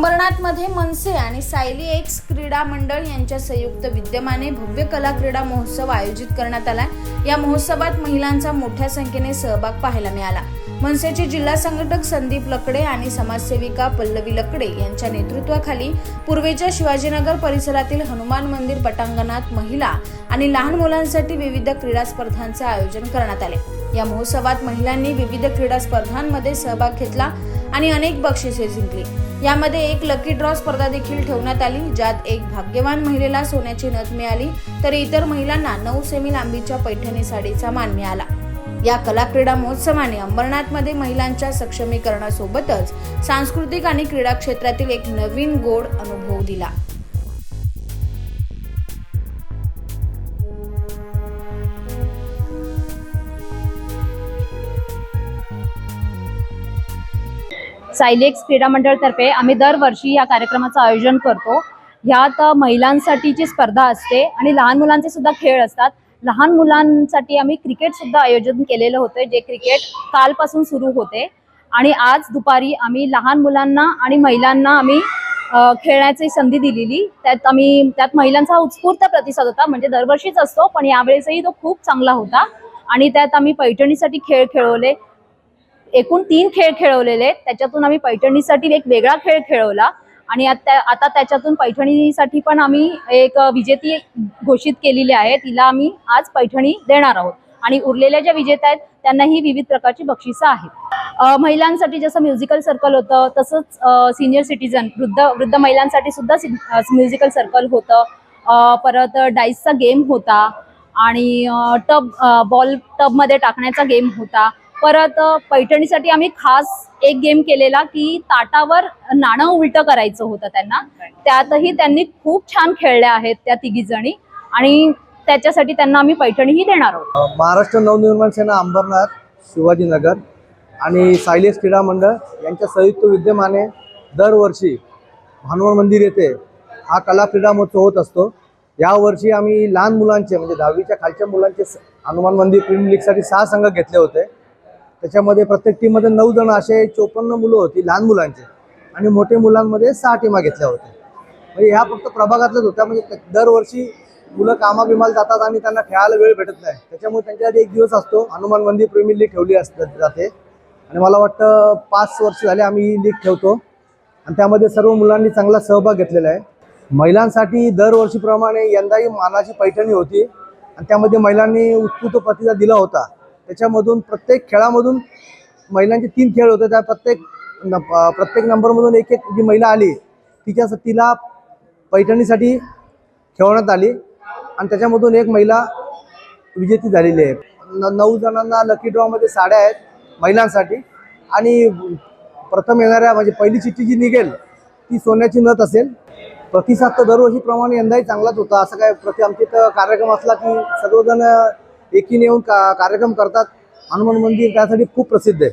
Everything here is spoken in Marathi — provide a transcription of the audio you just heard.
मनसे आणि सायली एक्स क्रीडा मंडळ यांच्या संयुक्त विद्यमाने भव्य कला क्रीडा महोत्सव आयोजित करण्यात आला. या महोत्सवात महिलांचा मोठ्या संख्येने सहभाग पाहायला मिळाला. मनसेचे जिल्हा संघटक संदीप लकडे आणि समाजसेविका पल्लवी लकडे यांच्या नेतृत्वाखाली पूर्वेच्या शिवाजीनगर परिसरातील हनुमान मंदिर पटांगणात महिला आणि लहान मुलांसाठी विविध क्रीडा स्पर्धांचे आयोजन करण्यात आले. या महोत्सवात महिलांनी विविध क्रीडा स्पर्धांमध्ये सहभाग घेतला आणि अनेक बक्षिसे जिंकली. यामध्ये एक लकी ड्रॉ स्पर्धा देखील ठेवण्यात आली ज्यात एक भाग्यवान महिलेला सोन्याची नथ मिळाली तर इतर महिलांना नऊ सेमी लांबीच्या पैठणी साडीचा मान मिळाला. या कला क्रीडा महोत्सवाने अंबरनाथमध्ये महिलांच्या सक्षमीकरणासोबतच सांस्कृतिक आणि क्रीडा क्षेत्रातील एक नवीन गोड अनुभव दिला. सायलेक्स क्रीडा मंडळतर्फे आम्ही दरवर्षी या कार्यक्रमाचं आयोजन करतो. ह्यात महिलांसाठीची स्पर्धा असते आणि लहान मुलांचे सुद्धा खेळ असतात. लहान मुलांसाठी आम्ही क्रिकेट सुद्धा आयोजन केलेलं होतं जे क्रिकेट कालपासून सुरू होते. आणि आज दुपारी आम्ही लहान मुलांना आणि महिलांना आम्ही खेळण्याची संधी दिलेली. त्यात आम्ही त्यात महिलांचा उत्स्फूर्त प्रतिसाद होता म्हणजे दरवर्षीच असतो पण यावेळेसही तो खूप चांगला होता. आणि त्यात आम्ही पैठणीसाठी खेळ खेळवले. एकूण तीन खेळ खेळवलेले आहेत. त्याच्यातून आम्ही पैठणीसाठी एक वेगळा खेळ खेळवला. आणि आता आता त्याच्यातून पैठणीसाठी पण आम्ही एक विजेती घोषित केलेली आहे तिला आम्ही आज पैठणी देणार आहोत. आणि उरलेल्या ज्या विजेत्या आहेत त्यांनाही विविध प्रकारची बक्षिसं आहेत. महिलांसाठी जसं म्युझिकल सर्कल होतं तसंच सिनियर सिटीजन वृद्ध वृद्ध महिलांसाठी सुद्धा म्युझिकल सर्कल होतं. परत डाईसचा गेम होता. आणि टब बॉल टबमध्ये टाकण्याचा गेम होता. परत पैठणीसाठी आम्ही खास एक गेम केलेला की ताटावर नाणं उलटं करायचं होतं त्यांना. त्यातही त्यांनी खूप छान खेळल्या आहेत त्या तिघी जणी. आणि त्याच्यासाठी त्यांना आम्ही पैठणीही देणार आहोत. महाराष्ट्र नवनिर्माण सेना अंबरनाथ शिवाजीनगर आणि सायलेस क्रीडा मंडळ यांच्या संयुक्त विद्यमाने दरवर्षी हनुमान मंदिर येथे हा कला क्रीडा महोत्सव होत असतो. यावर्षी आम्ही लहान मुलांचे म्हणजे दहावीच्या खालच्या मुलांचे स- हनुमान मंदिर प्रीमियर लीगसाठी सहा संघ घेतले होते. त्याच्यामध्ये प्रत्येक टीममध्ये नऊ जण असे चोपन्न मुलं होती लहान मुलांचे. आणि मोठे मुलांमध्ये सहा टीमा घेतल्या होत्या. म्हणजे ह्या फक्त प्रभागातल्याच होत्या. म्हणजे दरवर्षी मुलं कामाबिमाला जातात आणि त्यांना खेळायला वेळ भेटत नाही. त्याच्यामुळे त्यांच्यासाठी एक दिवस असतो. हनुमान मंदिर प्रीमियर लीग ठेवली असतात जाते. आणि मला वाटतं पाच वर्ष झाले आम्ही ही लीग ठेवतो. आणि त्यामध्ये सर्व मुलांनी चांगला सहभाग घेतलेला आहे. महिलांसाठी दरवर्षीप्रमाणे यंदाही मानाची पैठणी होती. आणि त्यामध्ये महिलांनी उत्स्फूर्त प्रतिसाद दिला होता. त्याच्यामधून प्रत्येक खेळामधून महिलांचे तीन खेळ होते. त्या प्रत्येक न- प्रत्येक नंबरमधून एक एक जी महिला आली तिच्या तिला पैठणीसाठी खेळवण्यात आली आणि त्याच्यामधून एक महिला विजेती झालेली आहे. न नऊ जणांना लकी ड्रॉमध्ये साड्या आहेत महिलांसाठी आणि प्रथम येणाऱ्या म्हणजे पहिली चिठ्ठी जी निघेल ती सोन्याची नथ असेल. प्रतिसाद तर दरवर्षीप्रमाणे यंदाही चांगलाच होता. असं काय प्रति आमच्या इथं कार्यक्रम असला की सर्वजण एकीने येऊन का कार्यक्रम करतात. हनुमान मंदिर त्यासाठी खूप प्रसिद्ध आहे.